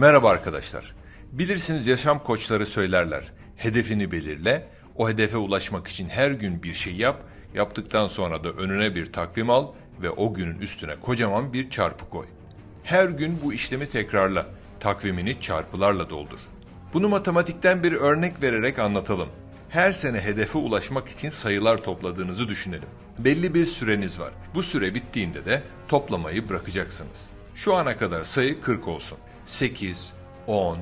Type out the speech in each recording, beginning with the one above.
Merhaba arkadaşlar. Bilirsiniz yaşam koçları söylerler. Hedefini belirle, o hedefe ulaşmak için her gün bir şey yap, yaptıktan sonra da önüne bir takvim al ve o günün üstüne kocaman bir çarpı koy. Her gün bu işlemi tekrarla, takvimini çarpılarla doldur. Bunu matematikten bir örnek vererek anlatalım. Her sene hedefe ulaşmak için sayılar topladığınızı düşünelim. Belli bir süreniz var. Bu süre bittiğinde de toplamayı bırakacaksınız. Şu ana kadar sayı 40 olsun. 8, 10,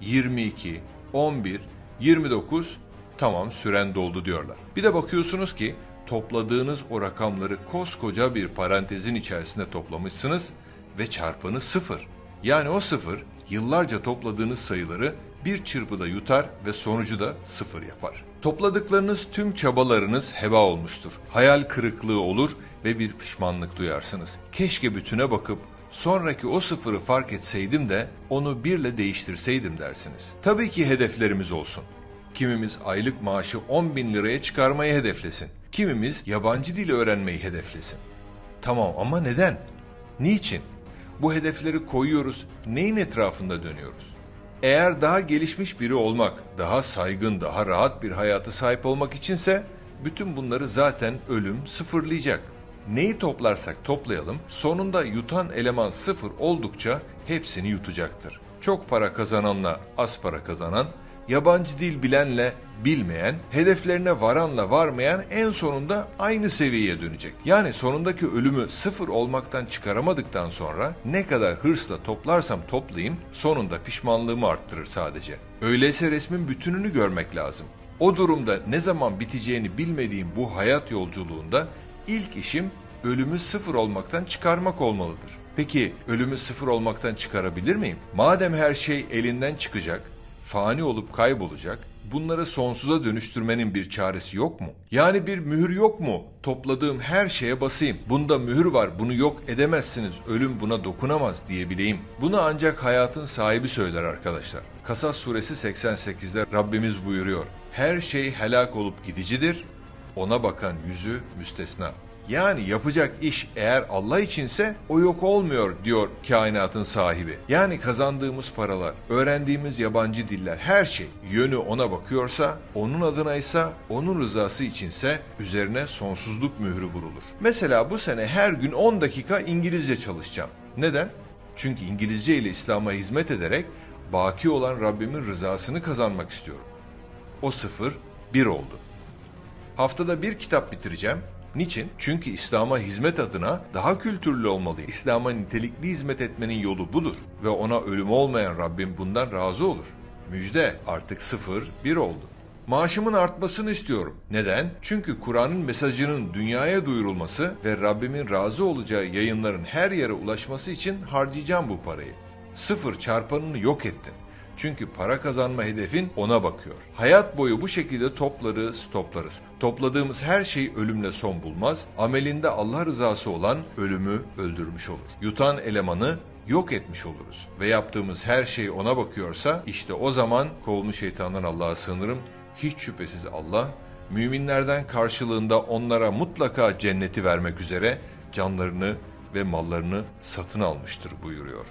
22, 11, 29 tamam süren doldu diyorlar. Bir de bakıyorsunuz ki topladığınız o rakamları koskoca bir parantezin içerisinde toplamışsınız ve çarpanı sıfır. Yani o sıfır yıllarca topladığınız sayıları bir çırpıda yutar ve sonucu da sıfır yapar. Topladıklarınız tüm çabalarınız heba olmuştur. Hayal kırıklığı olur ve bir pişmanlık duyarsınız. Keşke bütüne bakıp sonraki o sıfırı fark etseydim de onu birle değiştirseydim dersiniz. Tabii ki hedeflerimiz olsun. Kimimiz aylık maaşı 10 bin liraya çıkarmayı hedeflesin. Kimimiz yabancı dil öğrenmeyi hedeflesin. Tamam ama neden? Niçin? Bu hedefleri koyuyoruz, neyin etrafında dönüyoruz? Eğer daha gelişmiş biri olmak, daha saygın, daha rahat bir hayata sahip olmak içinse bütün bunları zaten ölüm sıfırlayacak. Neyi toplarsak toplayalım, sonunda yutan eleman sıfır oldukça hepsini yutacaktır. Çok para kazananla az para kazanan, yabancı dil bilenle bilmeyen, hedeflerine varanla varmayan en sonunda aynı seviyeye dönecek. Yani sonundaki ölümü sıfır olmaktan çıkaramadıktan sonra ne kadar hırsla toplarsam toplayayım sonunda pişmanlığımı arttırır sadece. Öyleyse resmin bütününü görmek lazım. O durumda ne zaman biteceğini bilmediğim bu hayat yolculuğunda ilk işim ölümü sıfır olmaktan çıkarmak olmalıdır. Peki ölümü sıfır olmaktan çıkarabilir miyim? Madem her şey elinden çıkacak, fani olup kaybolacak, bunları sonsuza dönüştürmenin bir çaresi yok mu? Yani bir mühür yok mu? Topladığım her şeye basayım. Bunda mühür var, bunu yok edemezsiniz, ölüm buna dokunamaz diyebileyim. Bunu ancak hayatın sahibi söyler arkadaşlar. Kasas suresi 88'de Rabbimiz buyuruyor. Her şey helak olup gidicidir, ona bakan yüzü müstesna. Yani yapacak iş eğer Allah içinse o yok olmuyor diyor kainatın sahibi. Yani kazandığımız paralar, öğrendiğimiz yabancı diller her şey yönü ona bakıyorsa, onun adına ise onun rızası içinse üzerine sonsuzluk mührü vurulur. Mesela bu sene her gün 10 dakika İngilizce çalışacağım. Neden? Çünkü İngilizce ile İslam'a hizmet ederek baki olan Rabbimin rızasını kazanmak istiyorum. O sıfır bir oldu. Haftada bir kitap bitireceğim. Niçin? Çünkü İslam'a hizmet adına daha kültürlü olmalıyım. İslam'a nitelikli hizmet etmenin yolu budur. Ve ona ölüm olmayan Rabbim bundan razı olur. Müjde artık sıfır bir oldu. Maaşımın artmasını istiyorum. Neden? Çünkü Kur'an'ın mesajının dünyaya duyurulması ve Rabbimin razı olacağı yayınların her yere ulaşması için harcayacağım bu parayı. Sıfır çarpanını yok ettin. Çünkü para kazanma hedefin ona bakıyor. Hayat boyu bu şekilde toplarız, toplarız. Topladığımız her şey ölümle son bulmaz. Amelinde Allah rızası olan ölümü öldürmüş olur. Yutan elemanı yok etmiş oluruz. Ve yaptığımız her şey ona bakıyorsa işte o zaman kovulmuş şeytandan Allah'a sığınırım. Hiç şüphesiz Allah müminlerden karşılığında onlara mutlaka cenneti vermek üzere canlarını ve mallarını satın almıştır buyuruyor.